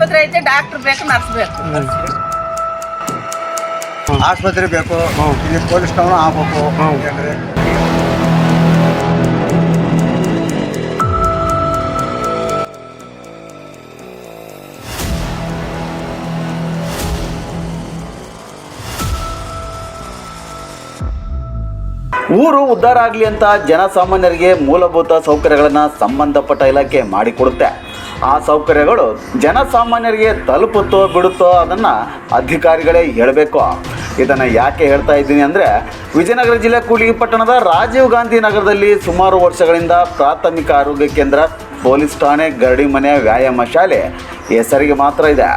ಆಸ್ಪತ್ರೆ ಐತೆ ಡಾಕ್ಟರ್ ಬೇಕು ನರ್ಸ್ ಬೇಕು. ಆಸ್ಪತ್ರೆ ಬೇಕು. ಇಲ್ಲಿ ಪೊಲೀಸ್ ಠಾಣೆ ಆಗ್ಬೇಕು. ಯಾಕಂದ್ರೆ ಊರು ಉದ್ಧಾರ ಆಗಲಿ ಅಂತ ಜನಸಾಮಾನ್ಯರಿಗೆ ಮೂಲಭೂತ ಸೌಕರ್ಯಗಳನ್ನು ಸಂಬಂಧಪಟ್ಟ ಇಲಾಖೆ ಮಾಡಿಕೊಡುತ್ತೆ. ಆ ಸೌಕರ್ಯಗಳು ಜನಸಾಮಾನ್ಯರಿಗೆ ತಲುಪುತ್ತೋ ಬಿಡುತ್ತೋ ಅದನ್ನು ಅಧಿಕಾರಿಗಳೇ ಹೇಳಬೇಕು. ಇದನ್ನು ಯಾಕೆ ಹೇಳ್ತಾ ಇದ್ದೀನಿ ಅಂದರೆ, ವಿಜಯನಗರ ಜಿಲ್ಲೆ ಕೂಡ್ಲಿಗಿ ಪಟ್ಟಣದ ರಾಜೀವ್ ಗಾಂಧಿ ನಗರದಲ್ಲಿ ಸುಮಾರು ವರ್ಷಗಳಿಂದ ಪ್ರಾಥಮಿಕ ಆರೋಗ್ಯ ಕೇಂದ್ರ, ಪೊಲೀಸ್ ಠಾಣೆ, ಗರಡಿ ಮನೆ, ವ್ಯಾಯಾಮ ಶಾಲೆ ಹೆಸರಿಗೆ ಮಾತ್ರ ಇದೆ.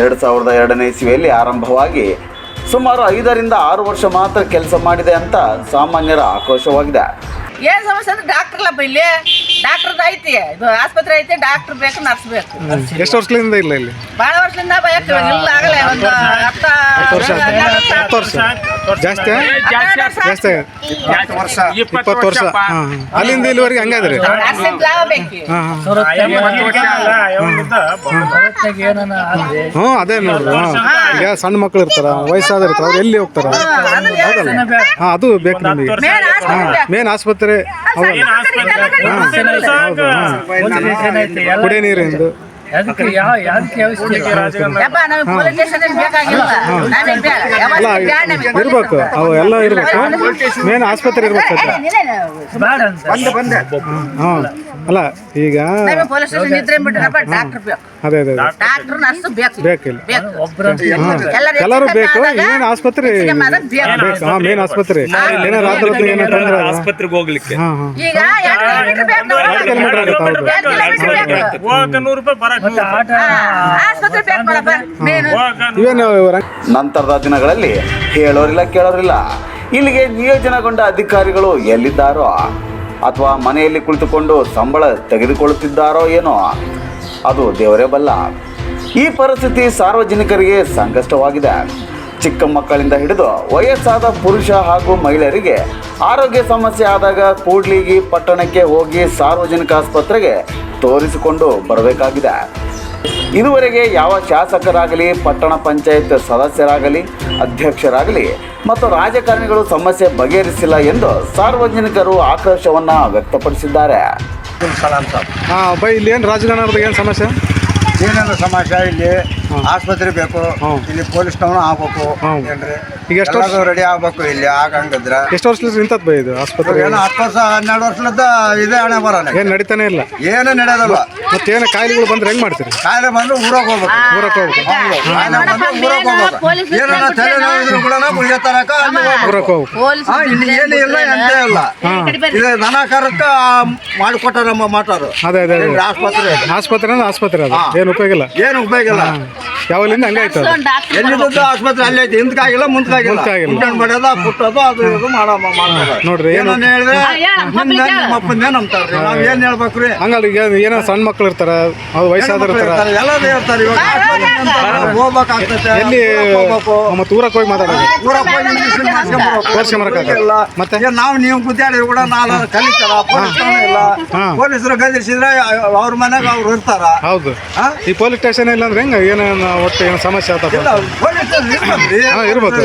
ಎರಡು ಸಾವಿರದ ಎರಡನೇ ಇಸ್ವಿಯಲ್ಲಿ ಆರಂಭವಾಗಿ ಸುಮಾರು ಐದರಿಂದ ಆರು ವರ್ಷ ಮಾತ್ರ ಕೆಲಸ ಮಾಡಿದೆ ಅಂತ ಸಾಮಾನ್ಯರ ಆಕ್ರೋಶವಾಗಿದೆ. ಏನು ಸಮಸ್ಯೆ ಅಂದ್ರೆ ಡಾಕ್ಟರ್ ಇಲ್ಲಪ್ಪ ಇಲ್ಲಿ? ಡಾಕ್ಟರ್ದು ಐತಿ ಇದು ಆಸ್ಪತ್ರೆ ಐತಿ ಡಾಕ್ಟರ್ ಬೇಕು ನರ್ಸ್ ಬೇಕು. ಎಷ್ಟು ವರ್ಷಗಳಿಂದ ಇಲ್ಲ ಇಲ್ಲಿ? ಬಹಳ ವರ್ಷದಿಂದ ಇಲ್ಲ ಆಗಲೇ ಒಂದು ಹತ್ತ ಹತ್ತು ವರ್ಷ. ಹತ್ತು ವರ್ಷ. ಜಾಸ್ತಿ? ಜಾಸ್ತಿ ವರ್ಷ. ಇಪ್ಪತ್ತು ವರ್ಷ. ಹಾಂ ಹಾಂ. ಅಲ್ಲಿಂದ ಇಲ್ಲಿವರೆಗೆ ಹಂಗಾದ್ರಿ? ನರ್ಸಿಂಗ್ ಲಾಭ ಬೇಕು. ಹಾಂ ಹಾಂ. ಹ್ಞೂ ಅದೇ ನೋಡ್ರಿ ಹಾಂ ಈಗ ಸಣ್ಣ ಮಕ್ಳು ಇರ್ತಾರ ವಯಸ್ಸಾದ ಇರ್ತಾರ ಅವ್ರು ಎಲ್ಲಿ ಹೋಗ್ತಾರ? ಹೌದಲ್ಲ? ಹಾಂ ಅದು ಬೇಕು ನಮಗೆ ಮೇನ್ ಆಸ್ಪತ್ರೆ ಹಾಂ. ಮೇನ್ ಆಸ್ಪತ್ರೆ ಹೌದಲ್ಲ ಹಾಂ ಕುಡಿಯೋ ನೀರಿಂದು. ಅದಕ್ಕೆ ಯಾವ ಯಾವ್ದಕ್ಕೆ ಇರ್ಬೇಕು. ಅವು ಎಲ್ಲ ಇರ್ಬೇಕು. ಮೇನ್ ಆಸ್ಪತ್ರೆ ಇರ್ಬೇಕು ಸದ್ಯ. ಬೇಡ ಅಂತ. ಬಂದೆ ಬಂದೆ. ಹಾಂ. ಅಲ್ಲ ಈಗ ಪೊಲೀಸ್ ಸ್ಟೇಷನ್ ಇದ್ರೆ ಬಿಟ್ರಪ್ಪ ಡಾಕ್ಟರ್ ಬೇಕು. ಅದೇ ಅದೇ ಅದೇ. ಡಾಕ್ಟರ್ ನರ್ಸ್ ಬೇಕು. ಬೇಕಿಲ್ಲ. ಬೇಕು. ಒಬ್ರಂತ ಎಲ್ಲರೂ ಎಲ್ಲರೂ ಬೇಕು ಏನ್ ಆಸ್ಪತ್ರೆ? ಬೇಕು. ಹಾಂ ಮೇನ್ ಆಸ್ಪತ್ರೆ ಏನೋ ರಾತ್ರಿ ಹೊತ್ತು ಏನೋ ತೊಂದರೆ ಆಸ್ಪತ್ರೆಗೆ ಹೋಗ್ಲಿಕ್ಕೆ. ಹಾಂ ಹಾಂ. ಈಗ ಎರಡು ಕಿಲೋಮೀಟರ್ ಬೇಕು. ಎರಡು ಕಿಲೋಮೀಟರ್ ಆಗುತ್ತೆ ಹೌದು. ಎರಡು ಕಿಲೋಮೀಟರ್ ಬೇಕು. ಹೋಗಕ್ಕೆ ನೂರು ರೂಪಾಯಿ ಬರಕ್ ಮತ್ತೆ ಆಟ ಹಾ, ಆಸ್ಪತ್ರೆ ಬೇಕು ನೋಡಪ್ಪ. ಮೇನ್ ಇವೇನು ರಂಗ್- ನಂತರದ ದಿನಗಳಲ್ಲಿ ಹೇಳೋರಿಲ್ಲ ಕೇಳೋರಿಲ್ಲ. ಇಲ್ಲಿಗೆ ನಿಯೋಜನೆಗೊಂಡ ಅಧಿಕಾರಿಗಳು ಎಲ್ಲಿದ್ದಾರೋ? ಅಥವಾ ಮನೆಯಲ್ಲಿ ಕುಳಿತುಕೊಂಡು ಸಂಬಳ ತೆಗೆದುಕೊಳ್ಳುತ್ತಿದ್ದಾರೋ ಏನೋ, ಅದು ದೇವರೇ ಬಲ್ಲ. ಈ ಪರಿಸ್ಥಿತಿ ಸಾರ್ವಜನಿಕರಿಗೆ ಸಂಕಷ್ಟವಾಗಿದೆ. ಚಿಕ್ಕ ಮಕ್ಕಳಿಂದ ಹಿಡಿದು ವಯಸ್ಸಾದ ಪುರುಷ ಹಾಗೂ ಮಹಿಳೆಯರಿಗೆ ಆರೋಗ್ಯ ಸಮಸ್ಯೆ ಆದಾಗ ಕೂಡ್ಲಿಗಿ ಪಟ್ಟಣಕ್ಕೆ ಹೋಗಿ ಸಾರ್ವಜನಿಕ ಆಸ್ಪತ್ರೆಗೆ ತೋರಿಸಿಕೊಂಡು ಬರಬೇಕಾಗಿದೆ. ಇದುವರೆಗೆ ಯಾವ ಶಾಸಕರಾಗಲಿ ಪಟ್ಟಣ ಪಂಚಾಯತ್ ಸದಸ್ಯರಾಗಲಿ ಅಧ್ಯಕ್ಷರಾಗಲಿ ಮತ್ತು ರಾಜಕಾರಣಿಗಳು ಸಮಸ್ಯೆ ಬಗೆಹರಿಸಿಲ್ಲ ಎಂದು ಸಾರ್ವಜನಿಕರು ಆಕ್ರೋಶವನ್ನು ವ್ಯಕ್ತಪಡಿಸಿದ್ದಾರೆ. ಹಾಂ ಬೈ ಇಲ್ಲಿ ಏನು ರಾಜಕಾರಣದ ಏನು ಸಮಸ್ಯೆ? ಏನೇನು ಸಮಸ್ಯೆ ಇಲ್ಲಿ? ಆಸ್ಪತ್ರೆ ಬೇಕು. ಇಲ್ಲಿ ಪೊಲೀಸ್ ಟೌನ್ ಆಗ್ಬೇಕು. ಏನ್ರಿ? ಈಗ ಎಷ್ಟು ವರ್ಷ ರೆಡಿ ಆಗ್ಬೇಕು ಇಲ್ಲಿ ಆಗಂಗಿದ್ರ. ಎಷ್ಟು ವರ್ಷದಿಂದ ನಿಂತದ್ ಬೈ ಇದು ಆಸ್ಪತ್ರೆ? ಏನೋ ಹತ್ತು ವರ್ಷ ಹನ್ನೆರಡು ವರ್ಷದ ಇದೇ ಹಣೆ ಬರೋಣ. ಏನು ನಡೀತಾನೆ ಇಲ್ಲ. ಏನು ನಡೆಯೋದಲ್ಲ. ಮತ್ತೇನು ಕಾಯಿಲೆಗಳು ಬಂದ್ರೆ ಹೆಂಗ್ ಮಾಡ್ತೀರಿ? ಕಾಯಿಲೆ ಬಂದ್ರೆ ಊರಾಗ ಹೋಗ್ಬೇಕು. ಊರಕ್ಕೆ ಹೋಗ್ಬೇಕು. ಕಾಯಿಲೆ ಬಂದ್ರೆ ಊರಾಗ ಹೋಗ್ಬೇಕು. ಏನಾರ ಕೂಡ ಅಲ್ಲಿ ಊರಕ್ಕೆ ಹೋಗ್ಬೇಕು. ಪೊಲೀಸ್ ಇಲ್ಲಿ ಏನು ಇಲ್ಲ ಎಂತ ಇಲ್ಲ. ಇದು ದನ ಕರಕ್ಕ ಮಾಡಿಕೊಟ್ಟಾರ ನಮ್ಮ ಮಾತಾರು. ಅದೇ ಅದೇ ಆಸ್ಪತ್ರೆ. ಆಸ್ಪತ್ರೆ ಅಂದ್ರೆ ಆಸ್ಪತ್ರೆ ಅದು. ಏನು ಉಪಯೋಗ ಇಲ್ಲ? ಏನು ಉಪಯೋಗ ಇಲ್ಲ. ಯಾವಲ್ಲಿಂದ ಹಂಗಾಯ್ತು ಅದು? ಎಲ್ಲಿದ್ದು ಆಸ್ಪತ್ರೆ ಅಲ್ಲಿ ಐತಿ ಹಿಂದಕ್ಕಾಗಿಲ್ಲ ಮುಂದಕ್ಕಾಗಿಲ್ಲ. ಮುಂದ್ಕಾಗಿಲ್ಲ. ಮುಂದೆ ಮಾಡೋದು ಕುಟ್ಟೋದು ಅದು ಇದು ಮಾಡೋ ಮಾಡ್ತಾರೆ. ನೋಡ್ರಿ ಏನು ಏನನ್ನ ಹೇಳಿದ್ರೆ ಹಿಂದೆ ನಮ್ಮ ಅಪ್ಪಂದೇ ನಂಬ್ತಾರ್ರಿ. ನಾವ್ ಏನ್ ಹೇಳ್ಬೇಕ್ರಿ? ಹಂಗಲ್ಲ ಈಗ ಏನೋ ಸಣ್ಣ ಮಕ್ಳು ಇರ್ತಾರ ಅವ್ರು ವಯಸ್ಸಾದ್ರು ಇರ್ತಾರ. ಎಲ್ಲದೇ ಇರ್ತಾರೆ ಇವಾಗ. ಆಸ್ಪತ್ರೆ ಅಂತಾರೆ, ಹೋಗ್ಬೇಕಾಗ್ತೈತೆ ಎಲ್ಲಿ ಹೋಗ್ಬೇಕು. ಮತ್ತೆ ಊರಕ್ಕೆ ಹೋಗಿ ಮಾತಾಡೋದು? ಊರಕ್ಕೆ ಹೋಗಿ ಇಂಜೆಕ್ಷನ್ ಇಲ್ಲ. ಮತ್ತೆ? ಏನ್ ನಾವು ನೀವು ಗುದ್ದಾಡಿದ್ರು ಕೂಡ ನಾನು ಕಲಿತಾರ ಪೊಲೀಸ್ ಠಾಣೆ ಇಲ್ಲ. ಹಾ. ಪೊಲೀಸರು ಗದಿಸಿದ್ರೆ ಅವ್ರ ಮನೆಗೆ ಅವ್ರು ಇರ್ತಾರ. ಹೌದು? ಈ ಪೊಲೀಸ್ ಸ್ಟೇಷನ್ ಇಲ್ಲ ಅಂದ್ರೆ ಹೆಂಗ? ಏನೋ ಒಟ್ಟು ಏನು ಸಮಸ್ಯೆ ಇರ್ಬೇಕ್ರಿ. ಹಾ, ಇರ್ಬೇಕು.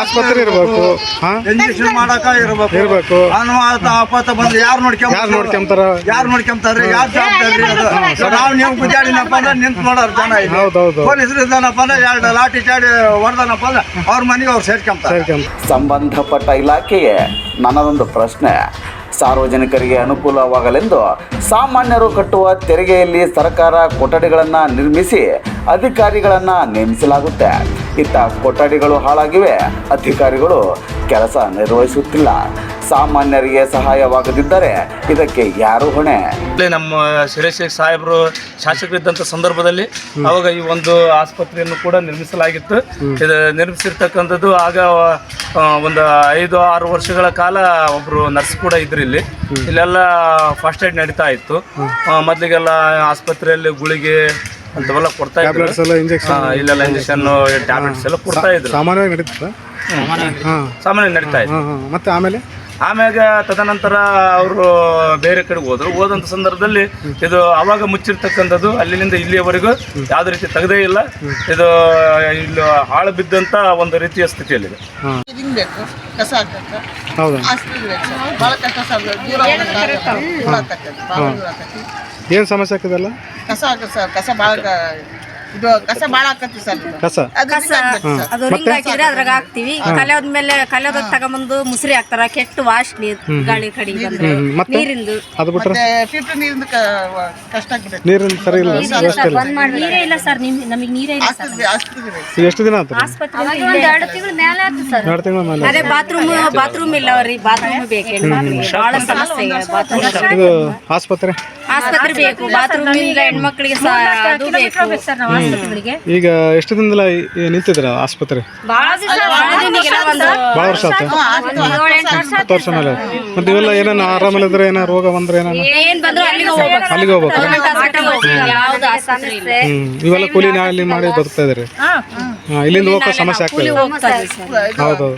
ಆಸ್ಪತ್ರೆ ಇರ್ಬೇಕು. ಹಾ? ಇಂಜೆಕ್ಷನ್ ಮಾಡಕ ಇರ್ಬೇಕು ಇರ್ಬೇಕು. ಅನುವಾದ ಆಪತ್ತ ಬಂದ್ರೆ ಯಾರು ನೋಡ್ಕೊಂಬ ಯಾರ್ ನೋಡ್ಕೊಂತಾರ? ಯಾರು ನೋಡ್ಕೊಂತಾರ್ರಿ ಯಾರು ಜವಾಬ್ದಾರಿ ಅದು ನಾವು ನೀವು ಗುದ್ದಾಡಿನಪ್ಪ ಅಂದ್ರೆ ನಿಂತು ನೋಡೋರು ಜನ ಇಲ್ಲಿ ಹೌದೌದು ಪೊಲೀಸರು ಇದ್ದಾನಪ್ಪ ಅಂದ್ರೆ ಎರಡು ಲಾಠಿ ಚಾಡಿ ಹೊಡೆದನಪ್ಪ ಅಂದ್ರೆ ಅವ್ರ ಮನೆಗೆ ಅವ್ರು ಸೇರ್ಕೊಂತಾರೆ ಸೇರ್ಕೊಂತ ಸಂಬಂಧಪಟ್ಟ ಇಲಾಖೆಯೇ ನನ್ನದೊಂದು ಪ್ರಶ್ನೆ ಸಾರ್ವಜನಿಕರಿಗೆ ಅನುಕೂಲವಾಗಲೆಂದು ಸಾಮಾನ್ಯರು ಕಟ್ಟುವ ತೆರಿಗೆಯಲ್ಲಿ ಸರ್ಕಾರ ಕೊಠಡಿಗಳನ್ನು ನಿರ್ಮಿಸಿ ಅಧಿಕಾರಿಗಳನ್ನು ನೇಮಿಸಲಾಗುತ್ತೆ. ಇತ್ತ ಕೊಠಡಿಗಳು ಹಾಳಾಗಿವೆ. ಅಧಿಕಾರಿಗಳು ಕೆಲಸ ನಿರ್ವಹಿಸುತ್ತಿಲ್ಲ. ಸಾಮಾನ್ಯರಿಗೆ ಸಹಾಯವಾಗದಿದ್ದರೆ ಇದಕ್ಕೆ ಯಾರು ಹೊಣೆ? ನಮ್ಮ ಸುರೇಶ್ ಸಾಹೇಬರು ಶಾಸಕರಿದ್ದಂಥ ಸಂದರ್ಭದಲ್ಲಿ ಅವಾಗ ಈ ಒಂದು ಆಸ್ಪತ್ರೆಯನ್ನು ಕೂಡ ನಿರ್ಮಿಸಲಾಗಿತ್ತು. ಇದು ನಿರ್ಮಿಸಿರ್ತಕ್ಕಂಥದ್ದು ಆಗ ಒಂದು ಐದು ಆರು ವರ್ಷಗಳ ಕಾಲ ಒಬ್ಬರು ನರ್ಸ್ ಕೂಡ ಇದ್ರು ಇಲ್ಲಿ. ಇಲ್ಲೆಲ್ಲ ಫಸ್ಟ್ ಏಡ್ ನಡೀತಾ ಇತ್ತು. ಮೊದಲಿಗೆಲ್ಲ ಆಸ್ಪತ್ರೆಯಲ್ಲಿ ಗುಳಿಗೆ ಅಂತವೆಲ್ಲ ಕೊಡ್ತಾ ಇದ್ರು. ಟ್ಯಾಬ್ಲೆಟ್ಸ್ ಎಲ್ಲ ಇಂಜೆಕ್ಷನ್ ಇಲ್ಲೆಲ್ಲ ಇಂಜೆಕ್ಷನ್ ಟ್ಯಾಬ್ಲೆಟ್ಸ್ ಎಲ್ಲ ಕೊಡ್ತಾ ಇದ್ರು. ಸಾಮಾನ್ಯವಾಗಿ ಸಾಮಾನ್ಯ ನಡೀತಾ ಇದೆ. ಮತ್ತೆ ಆಮೇಲೆ? ಆಮ್ಯಾಗ ತದನಂತರ ಅವರು ಬೇರೆ ಕಡೆ ಹೋದ್ರು. ಹೋದಂಥ ಸಂದರ್ಭದಲ್ಲಿ ಇದು ಅವಾಗ ಮುಚ್ಚಿರ್ತಕ್ಕಂಥದ್ದು ಅಲ್ಲಿಂದ ಇಲ್ಲಿಯವರೆಗೂ ಯಾವುದೇ ರೀತಿ ತೆಗೆದೇ ಇಲ್ಲ. ಇದು ಇಲ್ಲಿ ಹಾಳು ಬಿದ್ದಂಥ ಒಂದು ರೀತಿಯ ಸ್ಥಿತಿಯಲ್ಲಿದೆ. ಬೇಕು. ಕಸ ಹಾಕಕ್ಕೆ ಭಾಳ ಕಷ್ಟ ದೂರ ಏನು ಸಮಸ್ಯೆ ಆಗ್ತದಲ್ಲ ಕಸ ಹಾಕಿ ಸರ್. ಕಸ ಭಾಳ ಇದು ಕಸ ಭಾಳ ಆಕತಿ ಸರ್. ಕಸ? ಅದು ರಿಂಗ್ ಹಾಕಿದ್ರೆ ಅದ್ರಾಗ ಹಾಕ್ತಿವಿ. ಕಲಿಯೋದ್ಮೇಲೆ ಕಲಿಯೋದಾಗ ತಗೊಂಬಂದು ಮುಸ್ರಿ ಹಾಕ್ತಾರ ಕೆಟ್ಟ ವಾಸನೆ ಗಾಳಿ ಕಡಿ ಬಂದ್ರೆ ನೀರಿಂದು. ಅದು ಬಿಟ್ರೆ? ಮತ್ತೆ ಫಿಲ್ಟರ್ ನೀರಿಂದ ಕಷ್ಟ ನೀರಿನ ಸರಿ ಇಲ್ಲ ನೀರೇ ಇಲ್ಲ ಸರ್ ನಮಗೆ ನೀರೇ ಇಲ್ಲ ಆಸ್ಪತ್ರೆ ಆಸ್ಪತ್ರೆ ಎಷ್ಟು ದಿನ ಆಯ್ತು ಎರಡು ತಿಂಗಳ ಮೇಲೆ ಆಯ್ತು ಸರ್. ಎರಡು ತಿಂಗಳ ಮೇಲೆ ಅದೇ ಬಾತ್ರೂಮ್ ಬಾತ್ರೂಮ್ ಇಲ್ಲ ಅವ್ರಿ. ಬಾತ್ರೂಮ್ ಬೇಕೇನು ಸಮಸ್ಯೆ ಇದೆ ಬಾತ್ರೂಮ್ ಆಸ್ಪತ್ರೆ? ಆಸ್ಪತ್ರೆ ಬೇಕು ಬಾತ್ರೂಮ್ ಇಲ್ಲ ಹೆಣ್ಮಕ್ಳಿಗೆ ಸಹ ಅದು ಬೇಕು. ಈಗ ಎಷ್ಟು ದಿನದಲ್ಲ ನಿಂತಿದ್ರ ಆಸ್ಪತ್ರೆ? ಬಹಳ ಒಂದು ಭಾಳ ವರ್ಷ ಆಯ್ತು. ಹತ್ತು ವರ್ಷ ಮೇಲೆ ಮತ್ತೆ ಇವೆಲ್ಲ ಏನೇನು ಆರಾಮಿಲ್ಲದ್ರೆ ಏನೋ ರೋಗ ಬಂದ್ರೆ ಏನೋ ಏನ್ ಬಂದ್ರು ಅಲ್ಲಿಗೆ ಹೋಗ್ಬೇಕು ಅಲ್ಲಿಗೆ ಹೋಗ್ಬೇಕು. ಹಾಸ್ಪಿಟಲ್ ಯಾವ್ದು ಆಸ್ಪತ್ರೆ ಇಲ್ಲ. ಹ್ಮ್. ಇವೆಲ್ಲ ಕೂಲಿ ನಾಳೆ ಮಾಡಿ ಬರ್ತಾ ಇದ್ರಿ ಹಾ. ಇಲ್ಲಿಂದ ಹೋಗೋ ಸಮಸ್ಯೆ ಆಗ್ತದೆ. ಹೌದೌದು.